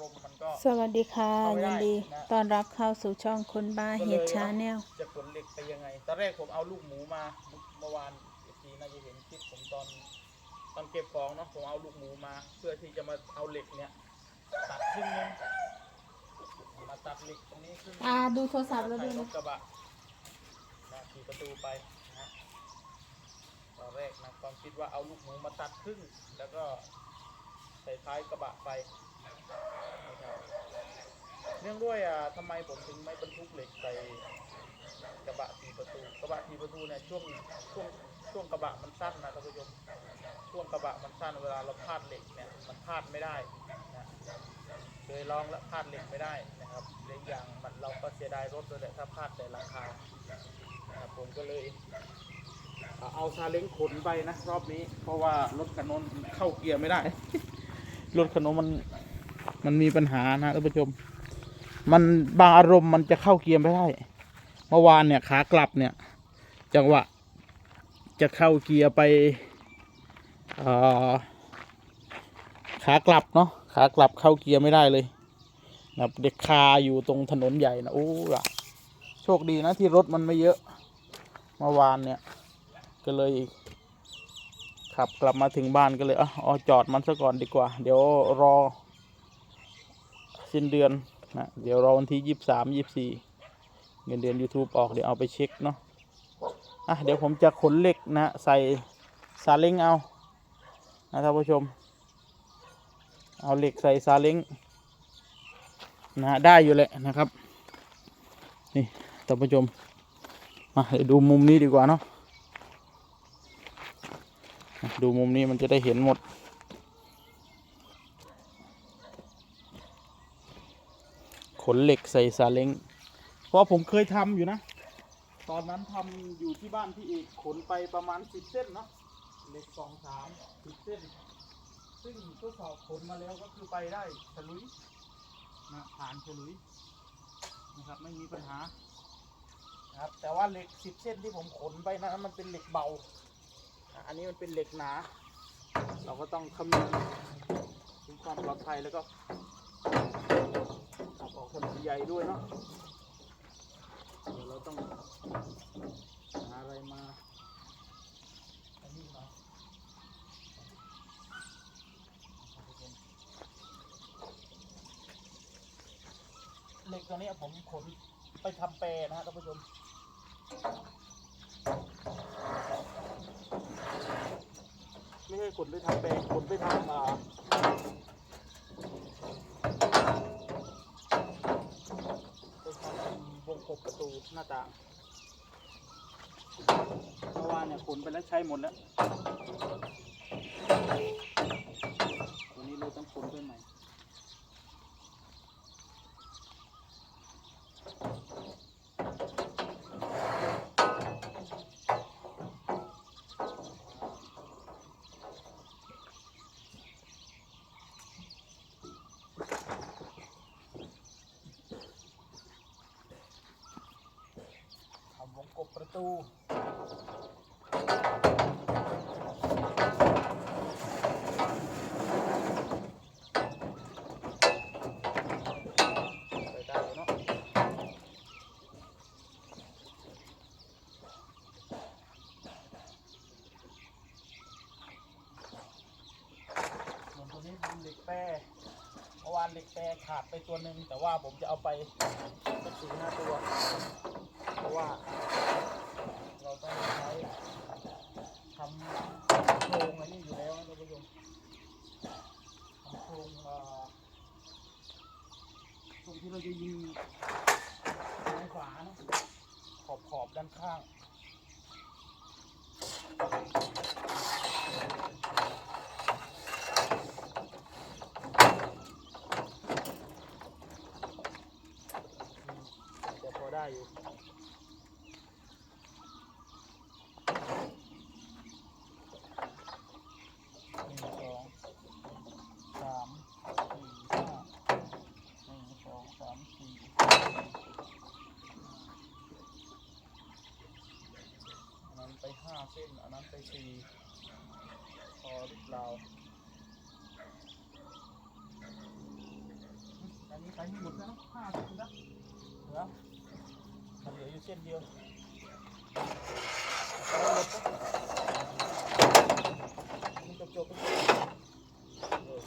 รมมันก็ สวัสดีค่ะเอาไม่ได้ยินดีนะต้อนรับเข้าสู่ช่องคนบ้าก็เฮเลยดชาแนลจะขนเหล็กไปยังไง ตอนแรกผมเอาลูกหมูมาเมื่อวานอีกทีน่าจะเห็นคลิปผมตอนตอนเก็บของเนาะผมเอาลูกหมูมา เพื่อที่จะมาเอาเหล็กเนี่ยตัดครึ่งนึงมาตัดเหล็กตรงนี้ครึ่งนึงอ่าดูโทรศัพท์แล้วใส่ด้วยรนะถกระบะนะขี่ประตูไปนะฮะตอนแรกนะความคิดว่าเอาลูกหมูมาตัดครึ่งแล้วก็ใส่ท้ายกระบะไปนะครับ เนื่องด้วยอะทำไมผมถึงไม่บรรทุกเหล็กใส่กระบะสีประตู กระบะสีประตูเนี่ยช่วงช่วงช่วงกระบะมันสั้นนะท่านผู้ชมช่วงกระบะมันสั้นเวลาเราพาดเหล็กเนี่ยมันพาดไม่ได้นะเคยลองแล้วพาดเหล็กไม่ได้นะครับเรื่องอย่างมันเราก็เสียดายรถด้วยแหละถ้าพาดแต่ราคานะครับผมก็เลย เอาซาเล้งขนไปนะรอบนี้ เพราะว่ารถคันโนนเข้าเกียร์ไม่ได้ รถคันโนนมัน มันมีปัญหานะท่านผู้ชม มันบางอารมณ์มันจะเข้าเกียร์ไม่ได้เมื่อวานเนี่ยขากลับเนี่ย จังหวะ จะเข้าเกียร์ไปขากลับเนาะขากลับเข้าเกียร์ไม่ได้เลยนะเด็กคาอยู่ตรงถนนใหญ่นะโอ้ละโชคดีนะที่รถมันไม่เยอะเมื่อวานเนี่ย ก็เลยขับกลับมาถึงบ้านก็เลยอะเอจอดมันซะก่อนดีกว่า เดี๋ยวรอ สิ้นเดือนนะเดี๋ยวรอวันที่ยี่สิบสามยี่สี่เงินเดือน YouTube ออกเดี๋ยวเอาไปเช็คเนาะอะเดี๋ยวผมจะขนเหล็กนะใส่ซาเล้งเอานะท่านผู้ชม เอาเหล็กใส่ซาเล้งนะได้อยู่แหละนะครับ นี่ท่านผู้ชม มาเดี๋ยวดูมุมนี้ดีกว่าเนาะดูมุมนี้มันจะได้เห็นหมด ขนเหล็กใส่ซาเล้งเพราะผมเคยทำอยู่นะ ตอนนั้นทำอยู่ที่บ้านพี่เอกขนไปประมาณสิบเส้นเนาะเหล็กสองสามสิบเส้น ซึ่งทดสอบขนมาแล้วก็คือไปได้ฉลุยนะผ่านฉลุยนะครับไม่มีปัญหาครับแต่ว่าเหล็กสิบเส้นที่ผมขนไปนะมันเป็นเหล็กเบา อันนี้มันเป็นเหล็กหนา เราก็ต้องคำนึงถึงความปลอดภัยแล้วก็ ถนนใหญ่ด้วยเนาะเดี๋ยวเราต้องหาอะไรมาอันนี้มาเหล็กตัวนี้ผมขนไปทำแปรนะฮะท่านผู้ชมไม่ใช่ขนไปทำแปรขนไปทำอ่าไปทำวงก บประตูหน้าต่าง เพราะว่าเนี่ยขนไปแล้วใช้หมดแล้ว วันนี้เราต้องขนด้วยใหม่ ทำวงกบประ ตูไปได้เนาะส่วนตัวนี้เป็นเหล็กแปรเมื่อวานเหล็กแปรขาดไปตัวหนึ่งแต่ว่าผมจะเอาไปสักสี่ห้าตัว เพราะว่าเราต้องใช้ ทำโครงอะไรนี่อยู่แล้วนะท่านผู้ชมทำโครงตรงที่เราจะยิงทางฝานะขอบขอบด้านข้าง จะพอได้อยู่ หนึ่งสองสามสี่ห้าหนึ่งสองสามสี่อันนั้นไปห้าเส้นอันนั้นไปสี่พอหรือเปล่าให้หมดแล้วนะห้าสิบนะเหลือมันเหลืออยู่เส้นเดียวเอาหมดนะมันจบจบๆไปเออ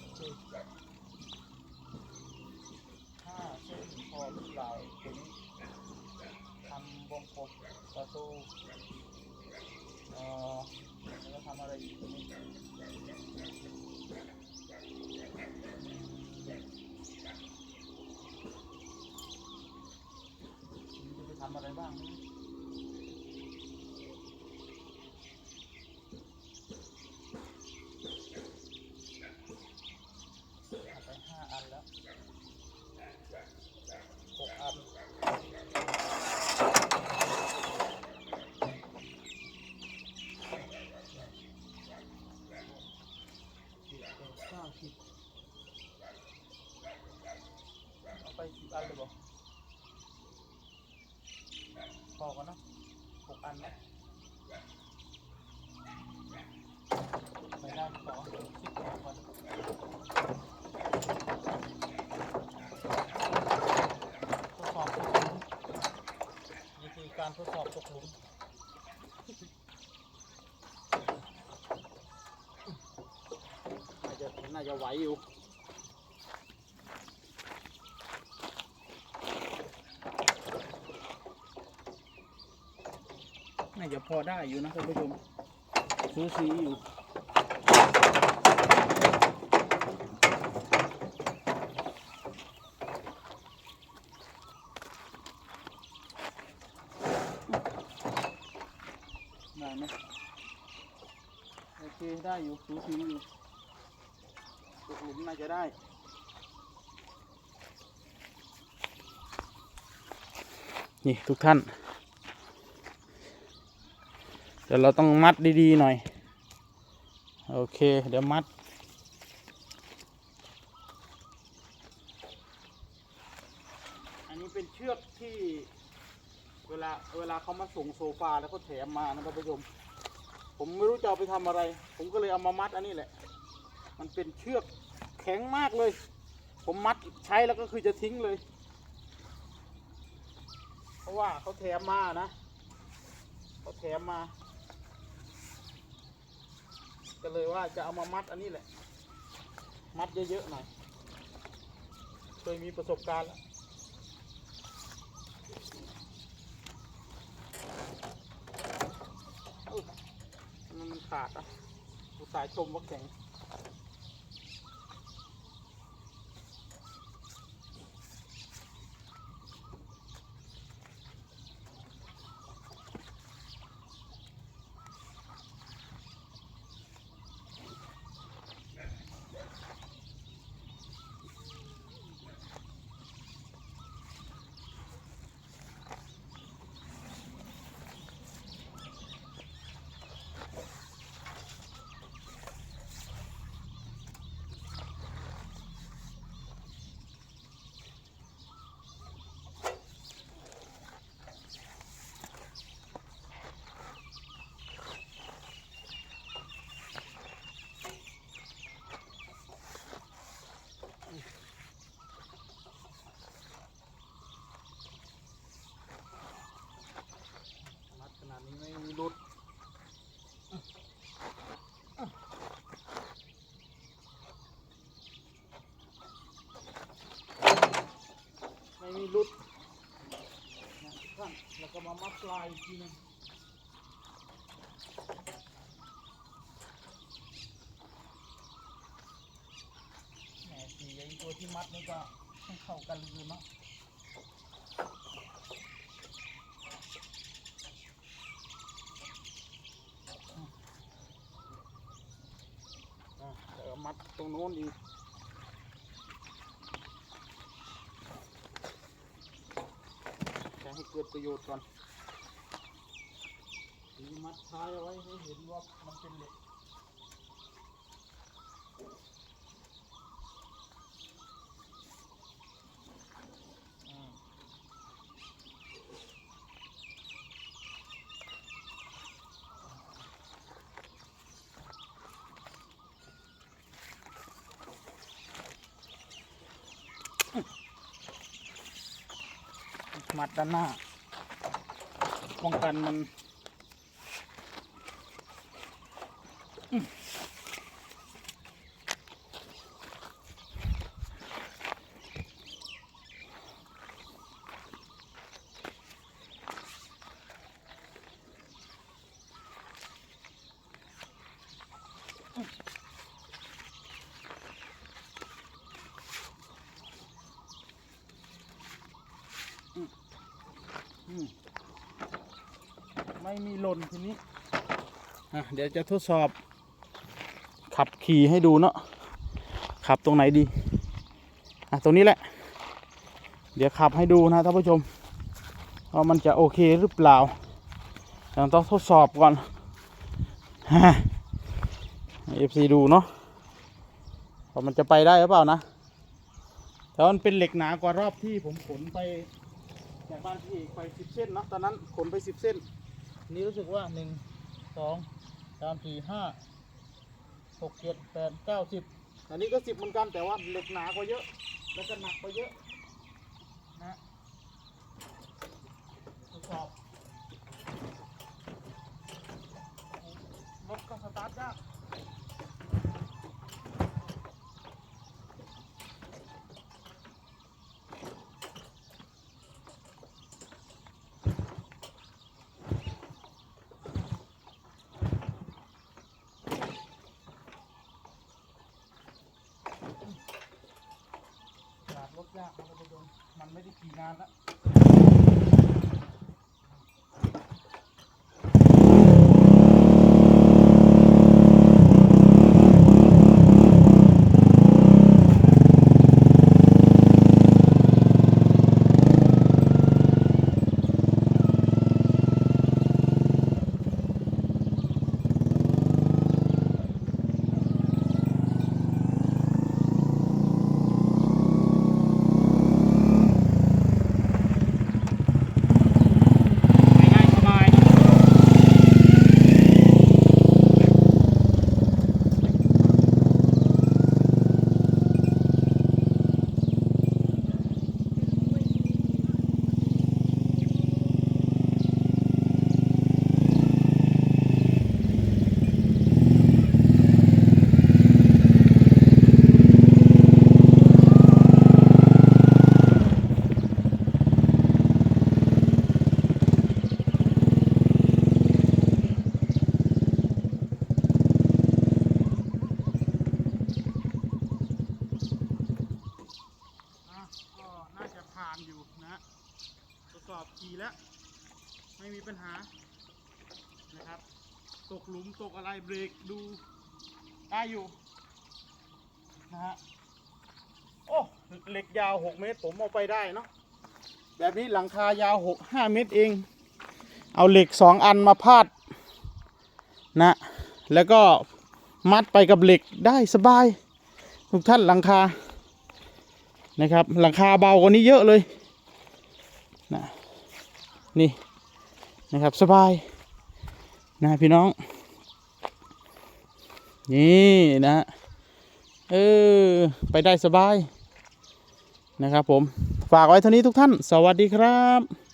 โอเคห้าเส้นพอหรือเปล่าตัวนี้ทำวงกบประตูเอ่อแล้วก็ทำอะไรอีกตัวนี้ จะไปทำ อะไรบ้างนี่เอาไปห้าอันแล้วหกอันเจ็ดแปดเก้าสิบเอาไปสิบอันเลยบอก พอกันเนอะหกอันนะไม่ได้สองสิบกว่าคนทดสอบตกหลุมนี่คือการทดสอบตกหลุมน่าจะน่าจะไหวอยู่ น่าจะพอได้อยู่นะท่านผู้ชมสูสีอยู่ได้ไหมโอเคได้อยู่สูสีอยู่ตกหลุมน่าจะได้นี่ทุกท่าน เดี๋ยวเราต้องมัดดีๆหน่อย โอเค เดี๋ยวมัด อันนี้เป็นเชือกที่เวลาเวลาเขามาส่งโซฟาแล้วก็แถมมานะครับผู้ชม ผมไม่รู้จะเอาไปทำอะไร ผมก็เลยเอามามัดอันนี้แหละ มันเป็นเชือกแข็งมากเลย ผมมัดใช้แล้วก็คือจะทิ้งเลย เพราะว่าเขาแถมมานะเขาแถมมา ก็เลยว่าจะเอามามัดอันนี้แหละ มัดเยอะๆหน่อยเคยมีประสบการณ์แล้วมันขาดอะสาห์ชมว่าแข็ง มัดขนาดนี้ไม่มีหลุด ไม่มีหลุดนะทุกท่าน แล้วก็มามัดปลายอีกทีนึงแหมสีไอ้ตัวที่มัดนี่ก็ให้เข้ากันเลยเนาะอะเดี๋ยวมัดตรงโน้นอีกิดประโยชน์ก่อนมีมัดท้ายเอาไว้ให้เห็นว่ามันเป็นเหล็กมัดด้านหน้า ป้องกันมัน ไม่มีหล่นทีนี้อะเดี๋ยวจะทดสอบ ขับขี่ให้ดูเนาะขับตรงไหนดีอะตรงนี้แหละ เดี๋ยวขับให้ดูนะท่านผู้ชมว่ามันจะโอเคหรือเปล่ายังต้องทดสอบก่อนเอฟซีดูเนาะว่ามันจะไปได้หรือเปล่านะแต่ว่ามันเป็นเหล็กหนากว่ารอบที่ผมขนไปจากบ้านพี่เอกไปสิบเส้นเนาะตอนนั้นขนไปสิบเส้น นี่รู้สึกว่าหนึ่งสองสามสี่ห้าหกเจ็ดแปดเก้าสิบอันนี้ก็สิบเหมือนกันแต่ว่าเหล็กหนากว่าเยอะ แล้วก็หนักกว่าเยอะนะทดสอบรถก็สตาร์ทยากสตาร์ทรถ ยากมันก็ไปโดนมันไม่ได้ขี่นานแล้ว ง่ายๆสบาย อะก็น่าจะผ่านอยู่นะ ทดสอบขี่แล้ว ไม่มีปัญหานะครับ ตกหลุมตกอะไรเบรกดูได้อยู่นะฮะโอ้เหล็กยาว 6 เมตรผมเอาไปได้เนาะแบบนี้หลังคายาว 6 5 เมตรเอง เอาเหล็ก 2 อันมาพาดนะแล้วก็มัดไปกับเหล็กได้สบาย ทุกท่านหลังคานะครับ หลังคาเบากว่านี้เยอะเลย นะนี่นะครับสบายนะพี่น้อง นี่นะเออไปได้สบายนะครับผม ฝากไว้เท่านี้ทุกท่าน สวัสดีครับ